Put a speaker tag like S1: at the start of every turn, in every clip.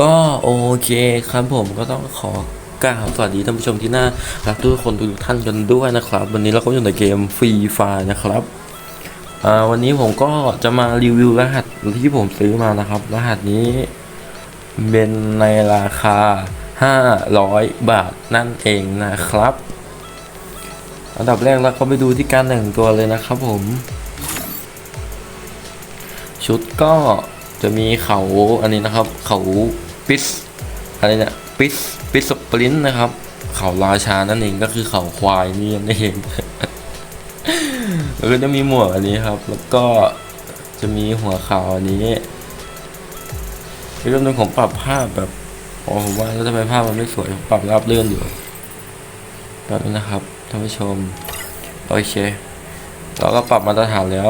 S1: ก็โอเคครับผมก็ต้องขอกราบสวัสดีท่านผู้ชมที่น่ารักทุกคนทุกท่านกันด้วยนะครับ วันนี้เราก็อยู่ในเกมฟรีไฟนะครับวันนี้ผมก็จะมารีวิวรหัสที่ผมซื้อมานะครับ รหัสนี้เป็นในราคา 500 บาทนั่นเองนะครับ อันดับแรกเราก็ไปดูที่การแต่งตัวเลยนะครับผม ชุดก็ จะมีเขาอันนี้นะครับ เขาปิสอะไรเนี่ยปิสปิสสปรินต์นะครับ เขาราชานั่นเองก็คือเขาควายนี่นั่นเองแล้วก็จะมีหมวกอันนี้ครับ แล้วก็จะมีหัวเขาอันนี้เรื่องนึงผมปรับภาพแบบโอ้ผมว่าแล้วทำไมภาพมันไม่สวยปรับราบเลื่อนอยู่แบบนี้นะครับท่านผู้ชมโอเคเราก็ปรับมาตรฐานแล้ว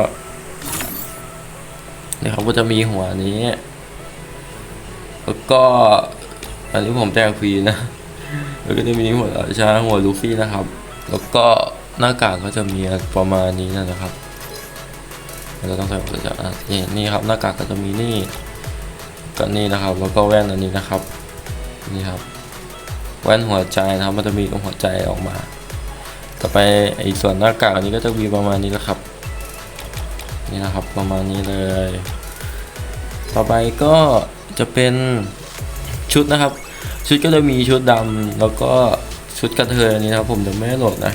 S1: นี่ครับก็จะมีหัวนี้ แล้วก็อันนี้ผมแจ้งฟรีนะ แล้วก็จะมีหัวราชาหัวลูฟี่นะครับ แล้วก็หน้ากากก็จะมีประมาณนี้นะครับเราต้องใส่หัวราชาอะนี่นี่ครับหน้ากากก็จะมีนี่ก็นี่นะครับ แล้วก็แว่นอันนี้นะครับ นี่ครับ แว่นหัวใจนะครับ มันจะมีหัวใจออกมา ต่อไปไอ้ส่วนหน้ากากอันนี้ก็จะมีประมาณนี้นะครับ นี่นะครับประมาณนี้เลย ต่อไปก็จะเป็นชุดนะครับ ชุดก็จะมีชุดดำแล้วก็ชุดกระเทยอันนี้นะครับ ผมจะไม่โหลดนะ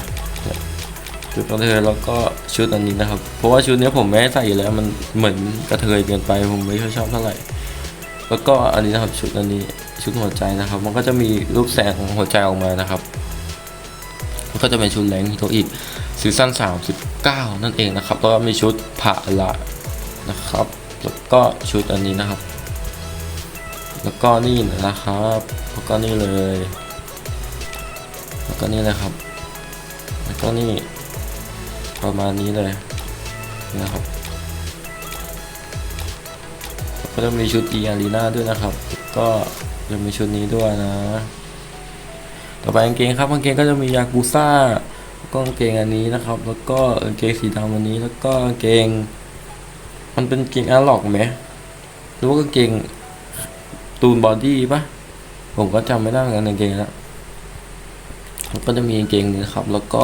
S1: ชุดกระเทยแล้วก็ชุดอันนี้นะครับ เพราะว่าชุดนี้ผมไม่ใส่อยู่แล้วมันเหมือนกระเทยเกินไปผมไม่ค่อยชอบเท่าไหร่ แล้วก็อันนี้นะครับชุดอันนี้ชุดหัวใจนะครับ มันก็จะมีรูปแสงของหัวใจออกมานะครับก็จะเป็นชุดแรงฮิโตอีก ซีซั่น39 นั่นเองนะครับ แล้วก็มีชุดผาละนะครับ แล้วก็ชุดอันนี้นะครับ แล้วก็นี่นะครับแล้วก็นี่เลย แล้วก็นี่เลยครับ แล้วก็นี่ประมาณนี้เลยนะครับก็จะมีชุดอีอารีนาด้วยนะครับ ก็จะมีชุดนี้ด้วยนะ ต่อไปกางเกงครับกางเกงก็จะมียากูซ่า ก็กางเกงอันนี้นะครับ แล้วก็กางเกงสีดำอันนี้ แล้วก็กางเกง มันเป็นเกงอาร์ล็อกไหมหรือว่ากางเกงตูนบอดี้ปะผมก็จำไม่ได้เหมือนกันกางเกงแล้วแล้วก็จะมีกางเกงนี้ครับ แล้วก็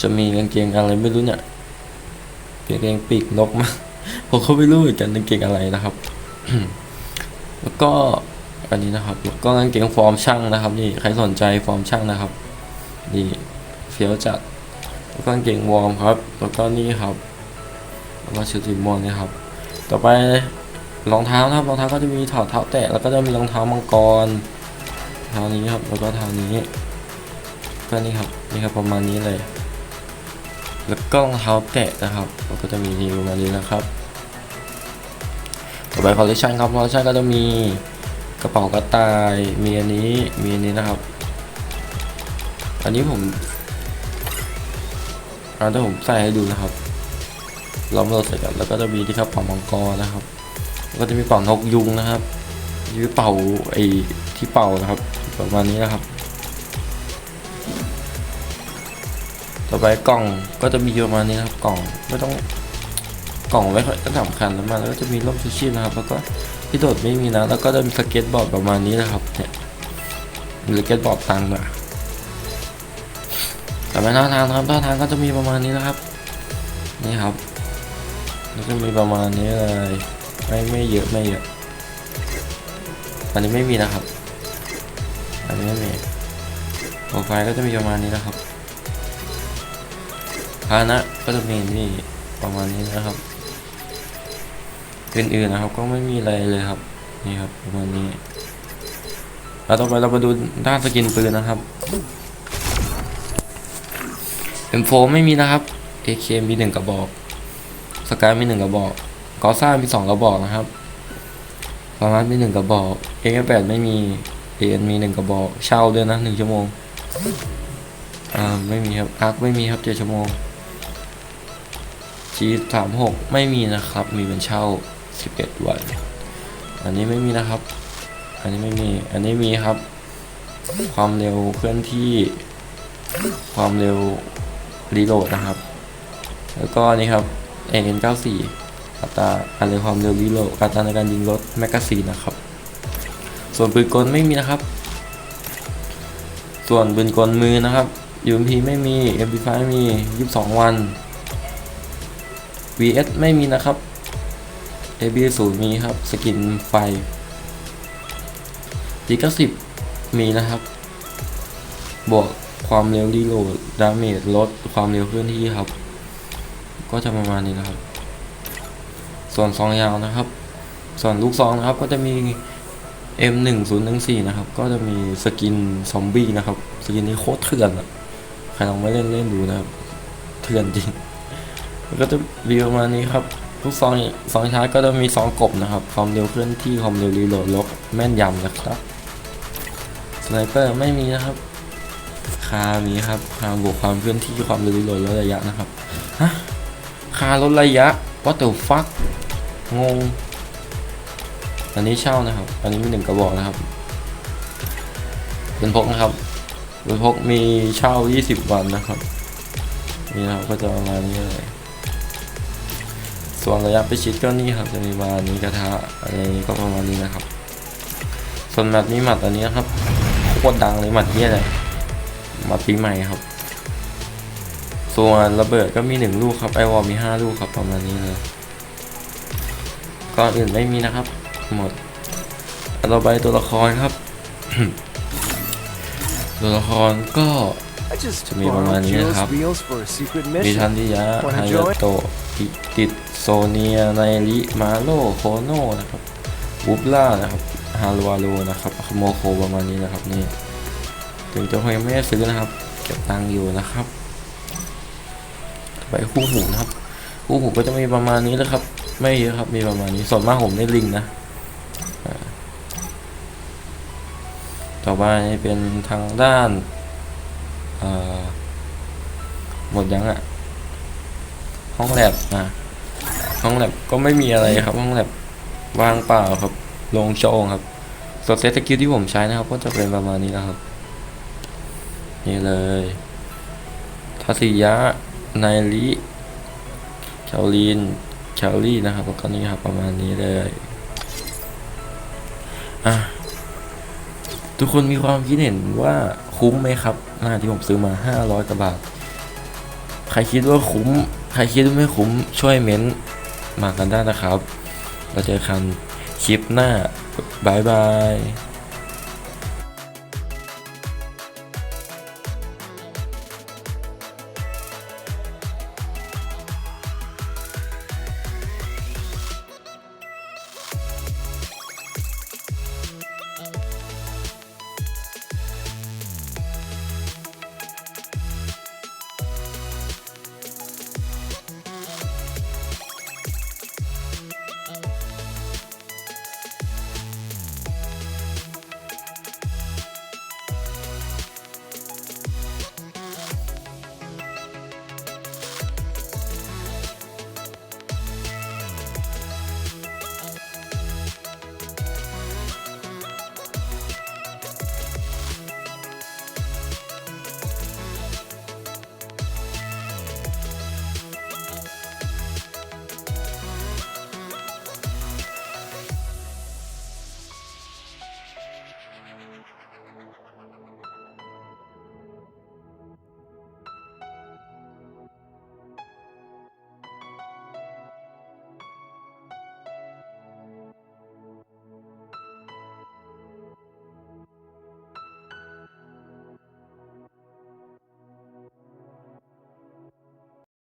S1: จะมีกางเกงอะไรไม่รู้เนี่ยกางเกงปีกนกมาผมก็ไม่รู้เหมือนกันกางเกงอะไรนะครับ แล้วก็อันนี้นะครับ แล้วก็กางเกงฟอร์มช่างนะครับ นี่ใครสนใจฟอร์มช่างนะครับ นี่ เฟี้ยวจัดแล้วก็กางเกงวอร์มครับ แล้วก็นี่ครับแล้วก็ชุดสีม่วงนี่ครับ ต่อไปรองเท้านะครับรองเท้าก็จะมีถอดเท้าแตะแล้วก็จะมีรองเท้ามังกรเท้านี้ครับแล้วก็เท้านี้ก็นี่ครับนี่ครับประมาณนี้เลย แล้วก็รองเท้าแตะนะครับก็จะมีประมาณนี้นะครับ ต่อไปคอลเลคชันครับคอลเลคชันก็จะมีกระเป๋ากระต่ายมีอันนี้มีอันนี้นะครับ อันนี้ผม อันที่ผมใส่ให้ดูนะครับล้อมเราใส่กันแล้วก็จะมีที่ครับเป่ามังกรนะครับ แล้วก็จะมีเป่านกยุงนะครับมีเป่าไอ้ที่เป่านะครับ ประมาณนี้นะครับ ต่อไปกล่องก็จะมีประมาณนี้นะครับ กล่องไม่ต้องกล่องไม่ค่อยสำคัญแล้วมาแล้วก็จะมีร่มชูชีพนะครับ แล้วก็ที่โดดไม่มีนะแล้วก็จะมีสเก็ตบอร์ดประมาณนี้นะครับเนี่ยมีสเก็ตบอร์ดตังมาแต่ ไปหน้าทางนะครับหน้าทางก็จะมีประมาณนี้นะครับ นี่ครับแล้วก็มีประมาณนี้เลยไม่ไม่เยอะไม่เยอะอันนี้ไม่มีนะครับ อันนี้ไม่มีโปรไฟล์ก็จะมีประมาณนี้นะครับพานะก็จะมีนี่ประมาณนี้นะครับอื่นๆนะครับก็ไม่มีอะไรเลยครับนี่ครับประมาณนี้แล้วต่อไปเรามาดูด้านสกินปืนนะครับ M4 ไม่มีนะครับ AK มีหนึ่งกระบอกสกายมีหนึ่งกระบอกกอซ่ามีสองกระบอกนะครับฟาร์มัสมีหนึ่งกระบอกเอแปดไม่มีเอ็นมีหนึ่งกระบอกเช่าด้วยนะหนึ่งชั่วโมงอ่าไม่มีครับอาร์คไม่มีครับเจ็ดชั่วโมง G สามหกไม่มีนะครับ มีเป็นเช่าสิบเอ็ดวัน อันนี้ไม่มีนะครับ อันนี้ไม่มี อันนี้มีครับ ความเร็วเคลื่อนที่ ความเร็ว รีโหลดนะครับ แล้วก็นี่ครับ AN94 อัตราอัตราความเร็วรีโหลดอัตราในการยิงรถแมกกาซีนนะครับ ส่วนปืนกลไม่มีนะครับ ส่วนปืนกลมือนะครับ UMP ไม่มี MP5 มี 22 วัน VS ไม่มีนะครับ AB 0 มีครับ สกินไฟ G 90 มีนะครับ บวก ความเร็วรีโหลดดาเมจลดความเร็วเคลื่อนที่ครับ ก็จะประมาณนี้นะครับ ส่วนซองยาวนะครับ ส่วนลูกซองนะครับก็จะมี M1014 นะครับ ก็จะมีสกินซอมบี้นะครับ สกินนี้โคตรเถื่อนอะใครลองไม่เล่นเล่นดูนะครับ เถื่อนจริงแล้วก็จะมีประมาณนี้ครับลูกซองซองชาร์จก็จะมีซองกบนะครับ ความเร็วเคลื่อนที่ความเร็วรีโหลดลบแม่นยำนะครับสไนเปอร์ไม่มีนะครับ คามีครับคาบวกความเคลื่อนที่ความเร็วลดระยะนะครับฮะคาลดระยะ what the fuck งงอันนี้เช่านะครับ อันนี้มีหนึ่งกระบอกนะครับเป็นพกนะครับเป็นพกมีเช่า 20 วันนะครับนี่นะครับก็จะประมาณนี้เลยส่วนระยะไปชิดก็นี่ครับ จะมีประมาณนี้กระทะอะไรนี้ก็ประมาณนี้นะครับ ส่วนแมตช์นี้หมัดอันนี้นะครับโคตรดังเลยหมัดเนี้ยเลย หมัดปีใหม่ครับ ส่วนระเบิดก็มีหนึ่งลูกครับไอวอลมีห้าลูกครับประมาณนี้เลยก่อนอื่นไม่มีนะครับ หมดอันต่อไปตัวละครครับ ตัวละครก็
S2: I just
S1: จะมีประมาณ
S2: borrowed
S1: นี้นะ
S2: Jill's
S1: ครับ
S2: wheels for a secret
S1: มีทัน
S2: mission.
S1: ทิยะ
S2: Wanna
S1: ฮายา
S2: join?
S1: โตะอิติดโซเนียไนริมาโลโคโนนะครับบูบล่านะครับ ฮารุวาโรนะครับ โมโคประมาณนี้นะครับนี่ ถึงจะยังไม่ได้ซื้อนะครับ เก็บตังค์อยู่นะครับ ไปคู่หูนะครับ คู่หูก็จะมีประมาณนี้แหละครับ ไม่เยอะครับ มีประมาณนี้ส่วนมากผมได้ลิงนะต่อไปเป็นทางด้านหมดยังอะห้องแลบอะห้องแลบก็ไม่มีอะไรครับ ห้องแลบวางเปล่าครับลงโจงครับส่วนเซตสกิลที่ผมใช้นะครับ ก็จะเป็นประมาณนี้นะครับ นี่เลยทัศยะไนริเชาลีนเชาลี่นะครับแล้วก็นี่ครับประมาณนี้เลยอะทุกคนมีความคิดเห็นว่าคุ้มไหมครับหน้าที่ผมซื้อมา 500กว่าบาท ใครคิดว่าคุ้ม ใครคิดว่าไม่คุ้มช่วยเม้นต์มากันได้นะครับเราเจอกันคลิปหน้าบายบาย